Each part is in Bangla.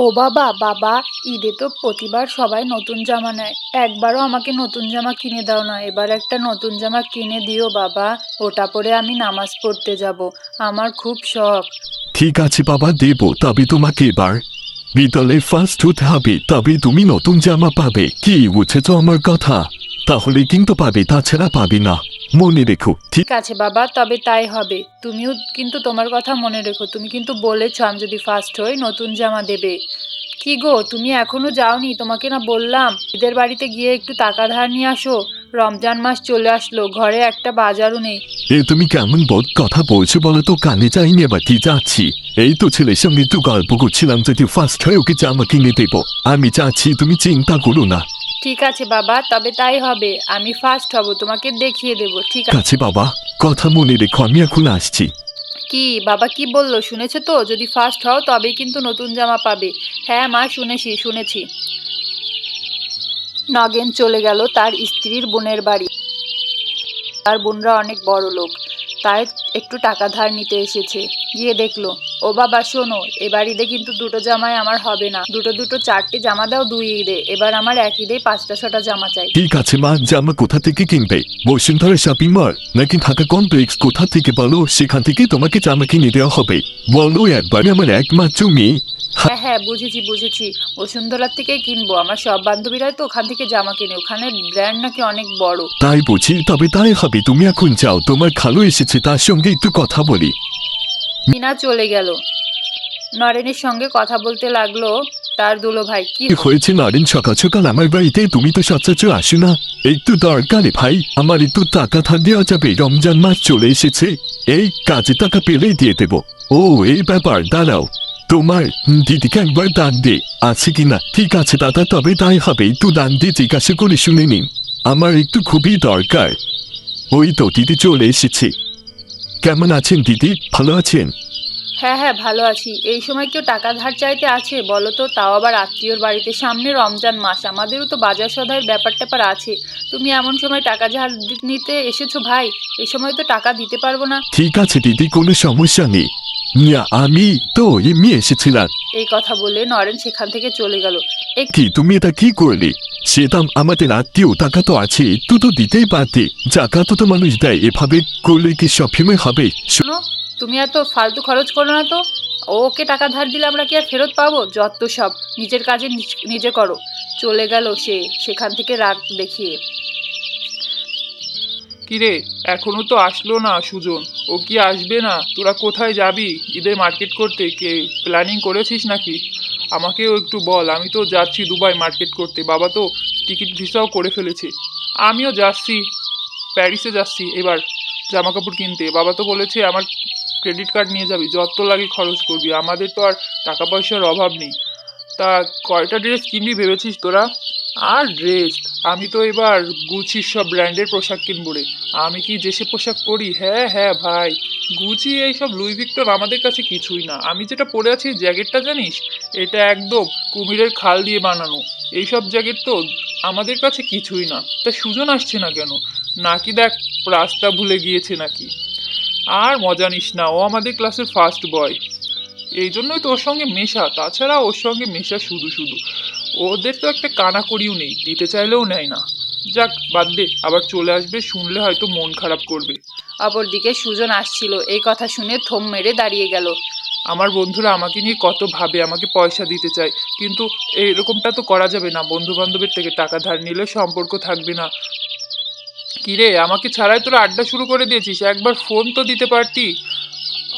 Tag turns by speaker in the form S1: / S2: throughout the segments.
S1: ও বাবা বাবা, ঈদে তো প্রতিবার সবাই নতুন জামা নেয়। একবারও আমাকে নতুন জামা কিনে দাও না, এবার একটা নতুন জামা কিনে দিও বাবা, ওটা পরে আমি নামাজ পড়তে যাব, আমার খুব শখ।
S2: ঠিক আছে বাবা, দেব, তবে তোমাকে এবার। বিদ্যালয়ে ফার্স্ট হতে হবে, তবে তুমি নতুন জামা পাবে, কি বুঝেছ আমার কথা? তাহলে কিন্তু পাবে, তাছাড়া পাবে না। মনে রেখো ঠিক?
S1: আছে বাবা তবে তাই হবে। তুমিও কিন্তু তোমার কথা মনে রেখো। তুমি কিন্তু বলেছ আমি যদি ফার্স্ট হই নতুন জামা দেবে। কি গো তুমি এখনও যাওনি? তোমাকে না বললাম এদের বাড়িতে গিয়ে একটু টাকা ধার নিয়ে আসো। রমজান মাস চলে আসলো ঘরে একটা বাজারও নেই।
S2: এ তুমি কেমন বোধ কথা বলছো বলো তো কানে যাইনি এবার কি যাচ্ছি? এই তো ছেলের সঙ্গে একটু গল্প করছিলাম যদি ফার্স্ট হয়ে ওকে জামা কিনে দেবো। আমি চাচ্ছি তুমি চিন্তা করো না।
S1: ঠিক আছে বাবা তবে তাই হবে। আমি ফার্স্ট হব তোমাকে দেখিয়ে দেব ঠিক আছে?
S2: কাছে বাবা কথা মনে রেখো আমি এখন আসছি।
S1: কি বাবা কি বলল? শুনেছো তো? যদি ফার্স্ট হও তবেই কিন্তু নতুন জামা পাবে। হ্যাঁ মা শুনেছি শুনেছি। নগেন চলে গেল তার স্ত্রীর বোনের বাড়ি। তার বোনরা অনেক বড় লোক তাই একটু টাকা ধার নিতে এসেছে। গিয়ে দেখল ও বাবা শোনো এবার ঈদে কিন্তু দুটো জামাই আমার হবে না। দুটো দুটো চারটে জামা দাও দুই ঈদে এবার আমার এক ঈদে পাঁচটা ছটা জামা চাই।
S2: ঠিক আছে মা জামা কোথা থেকে কিনবে? বসুন্ধরা শপিং মল নাকি ঢাকা কমপ্লেক্স কোথা থেকে বলো? সেখান থেকে তোমাকে জামা কিনে দেওয়া হবে। বলো একবার আমার একমাত্র মেয়ে।
S1: হ্যাঁ হ্যাঁ বুঝেছি বুঝেছি। বসুন্ধরার থেকেই কিনবো। আমার সব বান্ধবীরাই তো ওখান থেকে জামা কিনে। ওখানে ব্র্যান্ড নাকি অনেক বড়।
S2: তাই বুঝি তবে তাই হবে। তুমি এখন যাও তোমার খালো এসেছে তার সঙ্গে একটু কথা বলি।
S1: মিনা চলে গেল। নরেনের সঙ্গে কথা বলতে লাগল তার দুলো ভাই। কি
S2: হয়েছে নরেন? সকাল সকাল আমার বাড়িতে তুমি তো সচরাচর আসো না। একটু দরকারে ভাই। আমার একটু টাকা ধার দেওয়া যাবে। রমজান মাস চলে এসেছে। এই কাজে টাকা পেলেই দিয়ে দেবো। ও, এই ব্যাপার, দাঁড়াও। তোমার দিদিকে একবার দান দে। আছে কিনা? ঠিক আছে, দাদা, তবে তাই হবে। একটু দান দিয়ে জিজ্ঞাসা করে শুনে নিন। আমার একটু খুবই দরকার। ওই তো, দিদি চলে এসেছে। কেমন আছেন দিদি? ভালো আছেন?
S1: হ্যাঁ হ্যাঁ ভালো আছি। এই সময় কেউ টাকা ধার চাইতে আছে? বলো তো তাও আবার আত্মীয়র বাড়িতে সামনে রমজান মাস। আমাদেরও তো বাজার সদায়ের ব্যাপার ট্যাপার আছে। তুমি এমন সময় টাকা ধার নিতে এসেছ ভাই? এই সময় তো টাকা দিতে পারব না।
S2: ঠিক আছে দিদি কোনো সমস্যা নেই। আমি তো এমনি এসেছিলাম।
S1: এই কথা বলে নরেন সেখান থেকে চলে গেল।
S2: কি তুমি এটা কি করলে? সেটা আমাদের আত্মীয় টাকা তো আছে একটু তো দিতেই পারতে। টাকা তো তো মানুষ দেয় এভাবে করলে কি সবসময় হবে?
S1: শোনো তুমি এত ফালতু খরচ করো না তো। ওকে টাকা ধার দিলে আমরা কি আর ফেরত পাবো? যত সব নিজের কাজে নিজ- নিজে করো। চলে গেল সে সেখান থেকে রাগ দেখিয়ে।
S3: কিরে? এখনও তো আসলো না সুজন। ও কি আসবে না? তোরা কোথায় যাবি? ঈদের মার্কেট করতে কে প্ল্যানিং করেছিস নাকি? আমাকেও একটু বল, আমি তো যাচ্ছি দুবাই মার্কেট করতে। বাবা তো টিকিট ভিসাও করে ফেলেছে। আমিও যাচ্ছি। প্যারিসে যাচ্ছি এবার জামা কাপড় কিনতে। বাবা তো বলেছে আমার ক্রেডিট কার্ড নিয়ে যাবি। যত লাগে খরচ করবি। আমাদের তো আর টাকা পয়সার অভাব নেই। তা কয়টা ড্রেস কিনবি ভেবেছিস তোরা? আর ড্রেস আমি তো এবার গুচির সব ব্র্যান্ডের পোশাক কিনবো রে। আমি কি যেসে পোশাক পরি? হ্যাঁ হ্যাঁ ভাই। গুচি এইসব লুই ভিক্টর আমাদের কাছে কিছুই না। আমি যেটা পরে আছি জ্যাকেটটা জানিস? এটা একদম কুমিরের খাল দিয়ে বানানো। এইসব জ্যাকেট তো আমাদের কাছে কিছুই না। তা সুজন আসছে না কেন? নাকি দেখ রাস্তা ভুলে গিয়েছে নাকি? আর মজা নিস না, ও আমাদের ক্লাসের ফার্স্ট বয় এই জন্যই তো ওর সঙ্গে মেশা তাছাড়া ওর সঙ্গে মেশা শুধু শুধু। ওদের তো একটা কানাকড়িও নেই দিতে চাইলেও নেয় না। যাক বাদ দে আবার চলে আসবে শুনলে হয়তো মন খারাপ করবে।
S1: অপরদিকে সুজন আসছিল এই কথা শুনে থম মেরে দাঁড়িয়ে গেল।
S3: আমার বন্ধুরা আমাকে নিয়ে কত ভাবে আমাকে পয়সা দিতে চায় কিন্তু এরকমটা তো করা যাবে না। বন্ধু বান্ধবের থেকে টাকা ধার নিলে সম্পর্ক থাকবে না। কিরে আমাকে ছাড়াই তোরা আড্ডা শুরু করে দিয়েছিস একবার ফোন তো দিতে পারতি।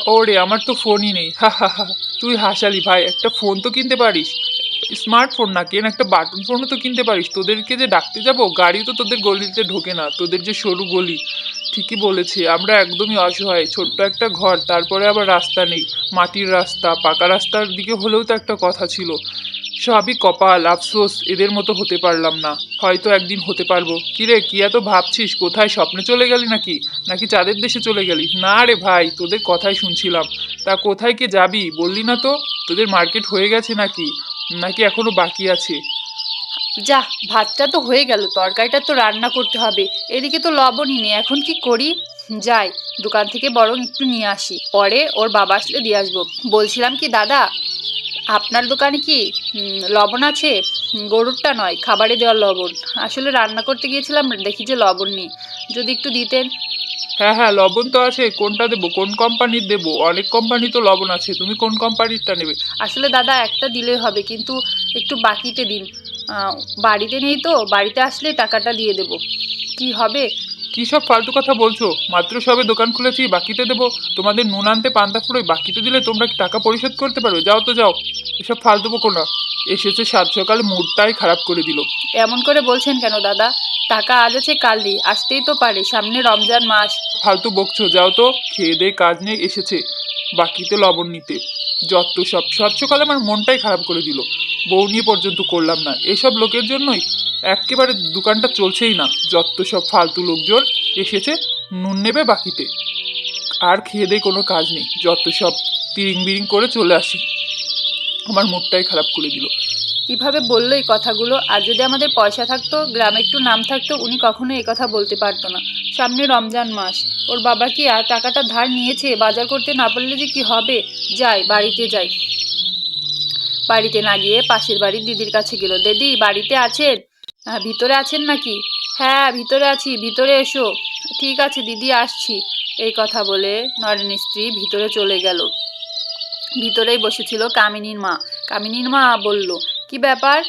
S3: ওরে, আমার তো ফোনই নেই। হা হা হা, তুই হাসালি ভাই, একটা ফোন তো কিনতে পারিস। স্মার্টফোন না, কেন একটা বাটন ফোনও তো কিনতে পারিস। তোদেরকে যে ডাকতে যাব, গাড়ি তো তোদের গলিতে ঢোকে না, তোদের যে সরু গলি। ঠিকই বলেছে, আমরা একদমই অসহায়, ছোট্ট একটা ঘর, তারপরে আবার রাস্তা নেই। মাটির রাস্তা, পাকা রাস্তার দিকে হলেও তো একটা কথা ছিল। সবই কপাল, আফসোস, এদের মতো হতে পারলাম না। হয়তো একদিন হতে পারব। কিরে, কি এত ভাবছিস? কোথায় স্বপ্নে চলে গেলি নাকি? নাকি চাঁদের দেশে চলে গেলি? না রে ভাই, তোদের কথাই শুনছিলাম। তা কোথায় কে যাবি? বললি না তো? তোদের মার্কেট হয়ে গেছে নাকি? নাকি এখনও বাকি আছে?
S1: যা, ভাতটা তো হয়ে গেল, তরকারিটা তো রান্না করতে হবে। এদিকে তো লবণই নেই, এখন কি করি? যাই, দোকান থেকে বরং একটু নিয়ে আসি। পরে ওর বাবা আসলে দিয়ে আসব। বলছিলাম কি, দাদা? আপনার দোকানে কি লবণ আছে? গরুরটা নয় খাবারে দেওয়ার লবণ। আসলে রান্না করতে গিয়েছিলাম দেখি যে লবণ নেই। যদি একটু দিতেন।
S3: হ্যাঁ হ্যাঁ লবণ তো আছে কোনটা দেবো? কোন কোম্পানির দেবো? অনেক কোম্পানি তো লবণ আছে তুমি কোন কোম্পানিরটা নেবে?
S1: আসলে দাদা একটা দিলেই হবে কিন্তু একটু বাকিতে দিন। বাড়িতে নেই তো বাড়িতে আসলে টাকাটা দিয়ে দেবো। কি হবে?
S3: কী সব ফালতু কথা বলছো? মাত্র সবে দোকান খুলেছি বাকিতে দেবো। তোমাদের নুন আনতে পান্তা ফুরোয় বাকিতে দিলে তোমরা কি টাকা পরিশোধ করতে পারবে? যাও তো যাও। এসব ফালতু বকো না। এসেছে সাত সকালে মুডটাই খারাপ করে দিল।
S1: এমন করে বলছেন কেন দাদা? টাকা আজ আছে কাল নেই। আসতেই তো পারে সামনে রমজান মাস।
S3: ফালতু বকছো যাও তো। খেয়ে দিয়ে কাজ নিয়ে এসেছে। বাকিতে লবণ নিতে। যত সব সাত সকালে আমার মনটাই খারাপ করে দিল। বউ নিয়ে পর্যন্ত করলাম না। এসব লোকের জন্যই একেবারে দোকানটা চলছেই না। যত সব ফালতু লোকজন এসেছে, নুন নেবে বাকিতে। আর খেয়ে দিয়ে কোনো কাজ নেই। যত সব তিরিং বিরিং করে চলে আসি। আমার মুডটাই খারাপ করে দিল।
S1: কীভাবে বলল এই কথাগুলো? আর যদি আমাদের পয়সা থাকতো, গ্রামে একটু নাম থাকতো, উনি কখনো এই কথা বলতে পারতো না। সামনে রমজান মাস। ওর বাবা কি আর টাকাটা ধার নিয়েছে? বাজার করতে না পারলে যে কি হবে? যাই, বাড়িতে যাই। বাড়িতে না গিয়ে পাশের বাড়ির দিদির কাছে গেল। দিদি, বাড়িতে আছেন? ভিতরে আছেন নাকি? হ্যাঁ ভিতরে আছি, ভিতরে এসো। ঠিক আছে, দিদি, আসছি। এই কথা বলে নরেনের স্ত্রী ভিতরে চলে গেল। ভিতরেই বসেছিল কামিনীর মা। কামিনীর মা বলল, কি ব্যাপার?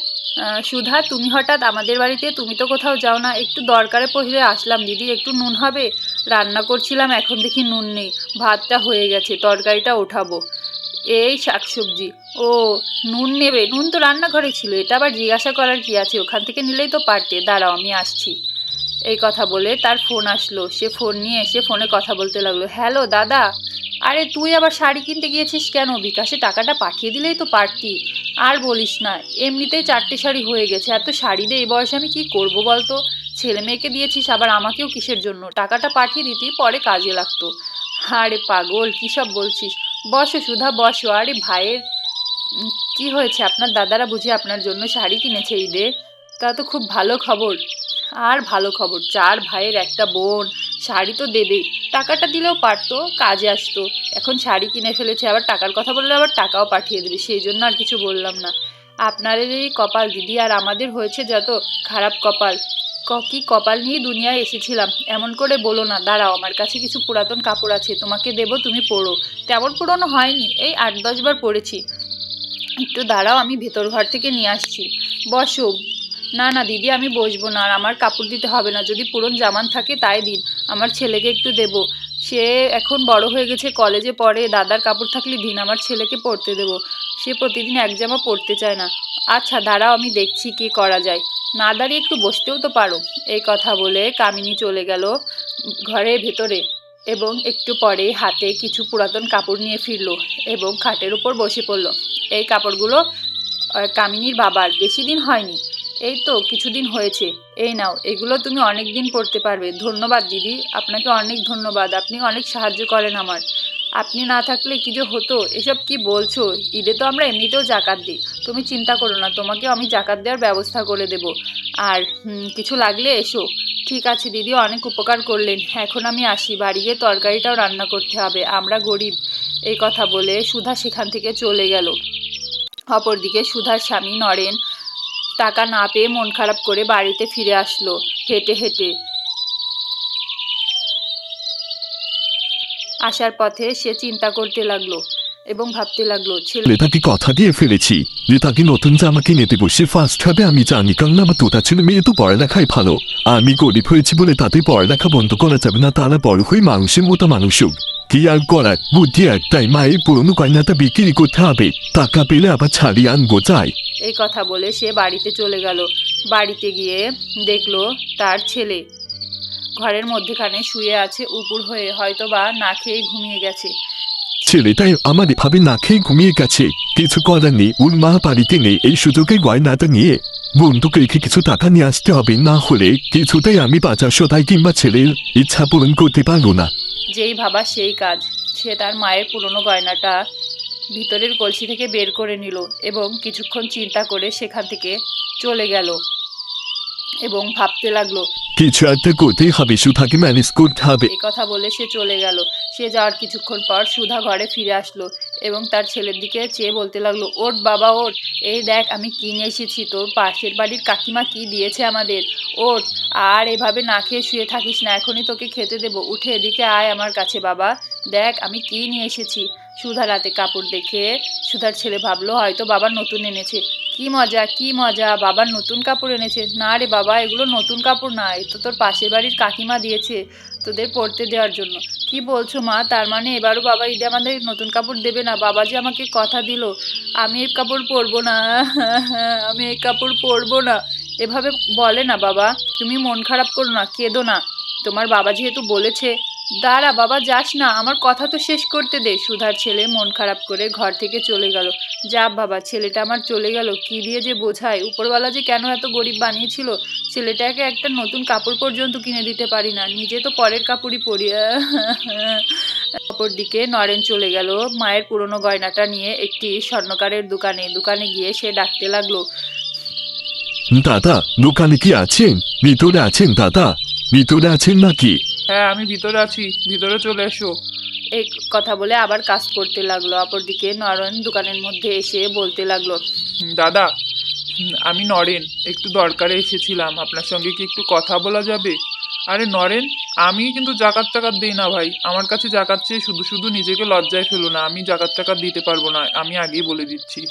S1: সুধা, তুমি হঠাৎ আমাদের বাড়িতে, তুমি তো কোথাও যাও না। একটু দরকারে পড়ে আসলাম। দিদি, একটু নুন হবে? রান্না করছিলাম, এখন দেখি নুন নেই। ভাতটা হয়ে গেছে, তরকারিটা ওঠাবো। এই শাকসবজি। ও, নুন নেবে। নুন তো রান্নাঘরে ছিল, এটা আবার জিজ্ঞাসা করার কি আছে? ওখান থেকে নিলেই তো পারতে। দাঁড়াও, আমি আসছি। এই কথা বলে তার ফোন আসলো। সে ফোন নিয়ে এসে ফোনে কথা বলতে লাগল। হ্যালো, দাদা। আরে, তুই আবার শাড়ি কিনতে গিয়েছিস কেন? বিকাশে টাকাটা পাঠিয়ে দিলেই তো পারতি। আর বলিস না, এমনিতেই চারটে শাড়ি হয়ে গেছে। এত শাড়ি দিয়ে এই বয়সে আমি কি করব বলতো? ছেলে মেয়েকে দিয়েছিস, আবার আমাকেও কিসের জন্য? টাকাটা পাঠিয়ে দিতি পরে কাজে লাগতো। আরে পাগল, কী সব বলছিস? বসো সুধা, বসো। আরে ভাইয়ের কি হয়েছে? আপনার দাদারা বুঝি আপনার জন্য শাড়ি কিনেছে ঈদে। তা তো খুব ভালো খবর। আর ভালো খবর, চার ভাইয়ের একটা বোন, শাড়ি তো দেবেই। টাকাটা দিলেও পারতো, কাজে আসতো। এখন শাড়ি কিনে ফেলেছে, আবার টাকার কথা বললে আবার টাকাও পাঠিয়ে দেবে। সেই জন্য আর কিছু বললাম না। আপনাদের এই কপাল, দিদি, আর আমাদের হয়েছে যত খারাপ কপাল। ক- কপাল নিয়ে দুনিয়ায় এসেছিলাম? এমন করে বলো না। দাঁড়াও, আমার কাছে কিছু পুরাতন কাপড় আছে। তোমাকে দেবো, তুমি পরো। তেমন পুরনো হয়নি। এই আট দশবার পরেছি। একটু দাঁড়াও, আমি ভেতর ঘর থেকে নিয়ে আসছি। বসো। না না, দিদি, আমি বসবো না, আর আমার কাপড় দিতে হবে না। যদি পুরন জামান থাকে, তাই দিন। আমার ছেলেকে একটু দেবো। সে এখন বড় হয়ে গেছে, কলেজে পড়ে। দাদার কাপড় থাকলে দিন আমার ছেলেকে পরতে দেবো। সে প্রতিদিন এক জামা পরতে চায় না। আচ্ছা দাঁড়াও, আমি দেখছি কি করা যায়। না দাঁড়িয়ে একটু বসতেও তো পারো। এই কথা বলে কামিনী চলে গেল ঘরের ভেতরে এবং একটু পরে হাতে কিছু পুরাতন কাপড় নিয়ে ফিরলো এবং খাটের উপর বসে পড়ল। এই কাপড়গুলো কামিনীর বাবার, বেশি দিন হয়নি। এই তো কিছুদিন হয়েছে। এই নাও, এগুলো তুমি অনেক দিন পড়তে পারবে। ধন্যবাদ দিদি, আপনাকে অনেক ধন্যবাদ। আপনি অনেক সাহায্য করেন আমার। আপনি না থাকলে কি যে হতো? এসব কি বলছো? ঈদে তো আমরা এমনিতেও জাকাত দিই। তুমি চিন্তা করো না তোমাকে আমি জাকাত দেওয়ার ব্যবস্থা করে দেব। আর কিছু লাগলে এসো। ঠিক আছে, দিদি অনেক উপকার করলেন। এখন আমি আসি, বাড়ি গিয়ে তরকারিটাও রান্না করতে হবে। আমরা গরিব। এই কথা বলে সুধা সেখান থেকে চলে গেল। অপরদিকে সুধার স্বামী নরেন টাকা না পেয়ে মন খারাপ করে বাড়িতে ফিরে আসলো। হেঁটে হেঁটে আসার পথে সে চিন্তা করতে লাগল এবং ভাবতে লাগল ছেলে
S2: তাকে কথা দিয়ে ফেলেছি? যে তাকে নতুন জামা কিনে দেবো? সে ফার্স্ট হবে আমি জানি কারণ আমার দুটা ছেলে মেয়ে তো পড়ালেখাই ভালো। আমি গরিব হয়েছি বলে তাতে পড়ালেখা বন্ধ করা যাবে না তারা বড় হয়ে মানুষের মতো মানুষ হোক। কি আর করার? বুদ্ধি একটাই মায়ের পুরনো গয়নাটা বিক্রি করতে হবে। টাকা পেলে আবার ছাড়িয়ে আনব চাই।
S1: এই কথা বলে সে বাড়িতে চলে গেল। বাড়িতে গিয়ে দেখল তার ছেলে ঘরের মধ্যেখানে শুয়ে আছে উপুর হয়ে হয়তো বা না খেয়ে ঘুমিয়ে গেছে।
S2: ছেলেটাই আমার এভাবে না খেয়ে ঘুমিয়ে গেছে। কিছু করার নেই ওর মা বাড়িতে নেই। এই সুযোগে গয়নাটা নিয়ে বন্ধুকে রেখে কিছু টাকা নিয়ে আসতে হবে। না হলে কিছুতেই আমি বাজার সদাই কিংবা ছেলের ইচ্ছা পূরণ করতে পারব না।
S1: যেই ভাবা সেই কাজ। সে তার মায়ের পুরনো গয়নাটা ভিতরের কলসি থেকে বের করে নিল এবং কিছুক্ষণ চিন্তা করে সেখান থেকে চলে গেল। এবং ভাবতে লাগল
S2: কিছু একটা করতেই হবে সুধাকে ম্যানেজ করতে হবে।
S1: এই কথা বলে সে চলে গেল। সে যাওয়ার কিছুক্ষণ পর সুধা ঘরে ফিরে আসলো এবং তার ছেলের দিকে চেয়ে বলতে লাগল ওট বাবা ওট এই দেখ আমি কি নিয়ে এসেছি তোর পাশের বাড়ির কাকিমা কি দিয়েছে আমাদের? ওট আর এভাবে না খেয়ে শুয়ে থাকিস না এখনই তোকে খেতে দেবো। উঠে এদিকে আয় আমার কাছে বাবা। দেখ আমি কি নিয়ে এসেছি। সুধা রাতে কাপড় দেখে সুধার ছেলে ভাবলো হয়তো বাবা নতুন এনেছে। কি মজা কি মজা, বাবার নতুন কাপড় এনেছে। না রে বাবা, এগুলো নতুন কাপড় না, এ তো তোর পাশের বাড়ির কাকিমা দিয়েছে তোদের পরতে দেওয়ার জন্য। কি বলছো মা? তার মানে এবারও বাবা ঈদে আমাদের নতুন কাপড় দেবে না? বাবা যে আমাকে কথা দিল, আমি এই কাপড় পরবো না, আমি এই কাপড় পরবো না। এভাবে বলে না বাবা। তুমি মন খারাপ করো না, কেঁদো না। তোমার বাবা যেহেতু বলেছে দাঁড়া বাবা, যাস না। আমার কথা তো শেষ করতে দে। সুধার ছেলে মন খারাপ করে ঘর থেকে চলে গেল। যা বাবা, ছেলেটা আমার চলে গেল। কি দিয়ে যে বোঝায়? উপরওয়ালা যে কেন এত গরিব বানিয়েছিল? ছেলেটাকে একটা নতুন কাপড় পর্যন্ত কিনে দিতে পারি না। নিজে তো পরের কাপড়ই পরি অপর দিকে নরেন চলে গেল। মায়ের পুরনো গয়নাটা নিয়ে একটি স্বর্ণকারের দোকানে। দোকানে গিয়ে সে ডাকতে লাগল,
S2: দাদা, দোকানে কি আছেন? ভিতরে আছেন, দাদা? ভিতরে আছেন নাকি?
S3: হ্যাঁ আমি ভিতরে আছি। ভিতরে চলে এসো।
S1: এই কথা বলে আবার কাজ করতে লাগল। অপরদিকে নরেন দোকানের মধ্যে এসে বলতে লাগল
S3: দাদা আমি নরেন। একটু দরকারে এসেছিলাম। আপনার সঙ্গে কি একটু কথা বলা যাবে? আরে নরেন আমি কিন্তু জাকাত টাকাত দিই না ভাই। আমার কাছে জাকাত চেয়ে শুধু শুধু নিজেকে লজ্জায় ফেলো না। আমি জাকাত টাকাত দিতে পারব না। আমি আগেই বলে দিচ্ছি।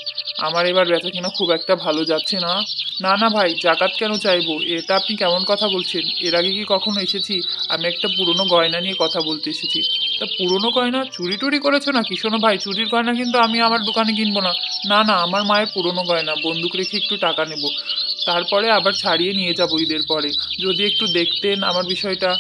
S3: আমার এবার বেচা কিনা খুব একটা ভালো যাচ্ছে না? না না ভাই, জাকাত কেন চাইব? এটা আপনি কেমন কথা বলছেন? এর আগে কি কখনো এসেছি? আমি একটা পুরনো গয়না নিয়ে কথা বলতে এসেছি। তা পুরনো গয়না? চুরি টুরি করেছ নাকি? শোনো ভাই, চুরির গয়না কিন্তু আমি আমার দোকানে কিনবো না। না না, আমার মায়ের পুরনো গয়না। বন্দুক রেখে একটু টাকা নেব। তারপরে আবার ছাড়িয়ে নিয়ে যাব ঈদের পরে। যদি একটু দেখতেন আমার বিষয়টা।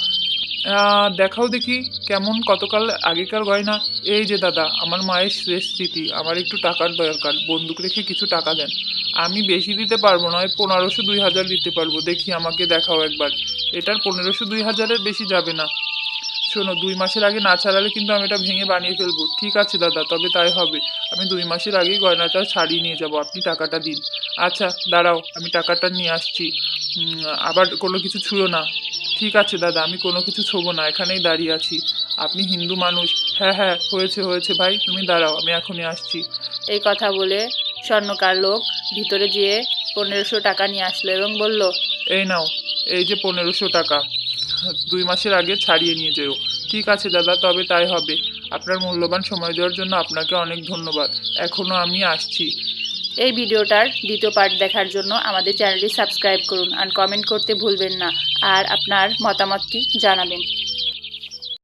S3: দেখাও দেখি কেমন কতকাল আগেকার গয়না। এই যে দাদা, আমার মায়ের শেষ স্মৃতি, আমার একটু টাকার দরকার, বন্দুক রেখে কিছু টাকা দেন। আমি বেশি দিতে পারব না পনেরোশো দুই হাজার দিতে পারব। দেখি আমাকে দেখাও একবার। এটার পনেরোশো দুই হাজারের বেশি যাবে না। শোনো, দুই মাসের আগে না ছাড়ালে কিন্তু আমি এটা ভেঙে বানিয়ে ফেলব। ঠিক আছে দাদা, তবে তাই হবে। আমি দুই মাসের আগেই গয়নাটা ছাড়িয়ে নিয়ে যাব, আপনি টাকাটা দিন। আচ্ছা দাঁড়াও, আমি টাকাটা নিয়ে আসছি। আবার কোনো কিছু ছুঁড়ো না। ঠিক আছে দাদা আমি কোনো কিছু ছোবো না এখানেই দাঁড়িয়ে আছি। আপনি হিন্দু মানুষ। হ্যাঁ হ্যাঁ হয়েছে হয়েছে ভাই তুমি দাঁড়াও আমি এখনই আসছি।
S1: এই কথা বলে স্বর্ণকার লোক ভিতরে যেয়ে পনেরোশো টাকা নিয়ে আসলো এবং বলল
S3: এই নাও এই যে পনেরোশো টাকা। দুই মাসের আগে ছাড়িয়ে নিয়ে যেও। ঠিক আছে দাদা তবে তাই হবে। আপনার মূল্যবান সময় দেওয়ার জন্য আপনাকে অনেক ধন্যবাদ। এখনও আমি আসছি।
S1: এই ভিডিওটার দ্বিতীয় পার্ট দেখার জন্য আমাদের চ্যানেলটি সাবস্ক্রাইব করুন আর কমেন্ট করতে ভুলবেন না। আর আপনার মতামতটি জানাবেন।